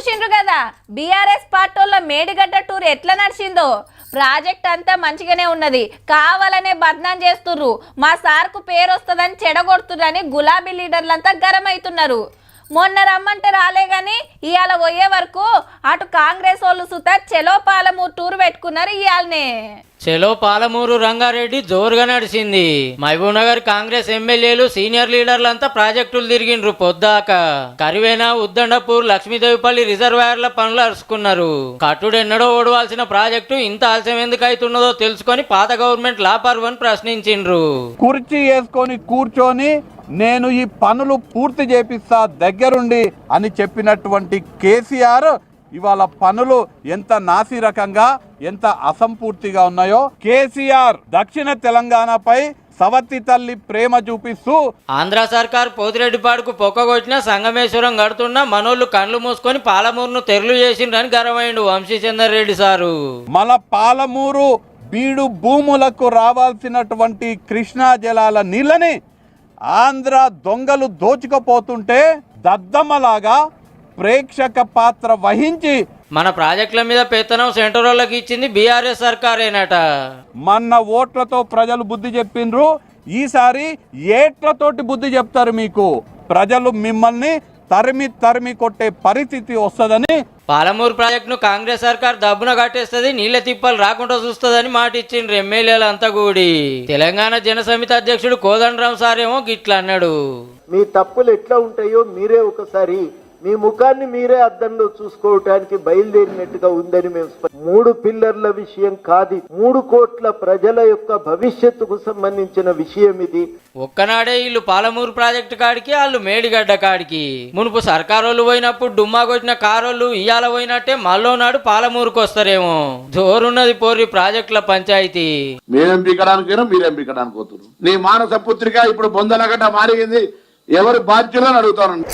చూసిండ్రు కదా? బీఆర్ఎస్ పార్టీల మేడిగడ్డ టూర్ ఎట్లా నడిచిందో? ప్రాజెక్ట్ అంతా మంచిగానే ఉన్నది. కావాలనే బద్నాం చేస్తుర్రు. మా సార్కు పేరు వస్తుందని చెడగొడుతుర్రని గులాబీ లీడర్లంతా గరం అవుతున్నారు మొన్న రమ్మంటే రాలే గాని ఇవాళ పోయే వరకు అటు కాంగ్రెస్ వాళ్ళు సుత చెలో పాలమూరు టూర్ పెట్టుకున్నారు ఇవాళనే చెలో పాలమూరు రంగారెడ్డి జోరుగా నడిచింది. మహబూబ్ నగర్ కాంగ్రెస్ ఎమ్మెల్యేలు సీనియర్ లీడర్లంతా ప్రాజెక్టులు తిరిగిండ్రు పొద్దాక. కరివేనా ఉద్దండపూర్ లక్ష్మీదేవిపల్లి రిజర్వాయర్ల పనులు అరుచుకున్నారు. కట్టుడెన్నడో ఓడవలసిన ప్రాజెక్టు ఇంత ఆలస్యం ఎందుకు అవుతున్నదో తెలుసుకొని పాత గవర్నమెంట్ లాపర్వని ప్రశ్నించిండ్రు. కుర్చీ వేసుకొని కూర్చొని నేను ఈ పనులు పూర్తి చేపిస్తా దగ్గరుండి అని చెప్పినటువంటి కేసీఆర్ ఇవాళ పనులు ఎంత నాసిరకంగా ఎంత అసంపూర్తిగా ఉన్నాయో కేసీఆర్ దక్షిణ తెలంగాణపై సవతి తల్లి ప్రేమ చూపిస్తూ ఆంధ్ర సర్కార్ పోతిరెడ్డిపాడుకు పొక్కగొచ్చిన సంగమేశ్వరం కడుతున్నా మనోళ్ళు కండ్లు మూసుకొని పాలమూరును తెరలు చేసిండ్రని గర్వమైండు వంశీచందర్ రెడ్డి సారు. మన పాలమూరు బీడు భూములకు రావాల్సినటువంటి కృష్ణా జలాల నీళ్ళని ఆంధ్ర దొంగలు దోచుకపోతుంటే దద్దమ్మలాగా ప్రేక్షక పాత్ర వహించి మన ప్రాజెక్టుల మీద పెత్తనం సెంటర్ వాళ్ళకి ఇచ్చింది బీఆర్ఎస్ సర్కారేనట. మన ఓట్లతో ప్రజలు బుద్ధి చెప్పిండ్రు ఈసారి ఏట్లతోటి బుద్ధి చెప్తారు మీకు. ప్రజలు మిమ్మల్ని తరిమి తరిమి కొట్టే పరిస్థితి వస్తుందని పాలమూరు ప్రాజెక్టును కాంగ్రెస్ సర్కార్ దబ్బున కట్టేస్తుంది నీళ్ళ తిప్పలు రాకుండా చూస్తుందని మాట ఇచ్చిండ్రు ఎమ్మెల్యేలు అంతా కూడి తెలంగాణ జనసమితి అధ్యక్షుడు కోదండరాం సార్ ఏమో గిట్లా అన్నాడు. మీ తప్పులు ఎట్లా ఉంటాయో మీరే ఒకసారి మీ ముఖాన్ని మీరే అద్దంలో చూసుకోవటానికి బయలుదేరినట్టుగా ఉందని మేము మూడు పిల్లర్ల విషయం కాది మూడు కోట్ల ప్రజల యొక్క భవిష్యత్తుకు సంబంధించిన విషయం ఇది. ఒక్కనాడే వీళ్ళు పాలమూరు ప్రాజెక్టు కాడికి వాళ్ళు మేడిగడ్డ కాడికి. మునుపు సర్కారోళ్ళు పోయినప్పుడు డుమ్మా కొట్టిన కారోళ్ళు ఇయ్యాల పోయినట్టే మళ్ళో నాడు పాలమూరుకు వస్తారేమో. జోరున్నది పోరి ప్రాజెక్టుల పంచాయతీ. మేమేం పీకడానికి పోయినా మీరేం పీకడానికి పోతున్నారు. నీ మానస పుత్రిక ఇప్పుడు బొందలగడ్డ మారింది ఎవరు బాధ్యులని అడుగుతాను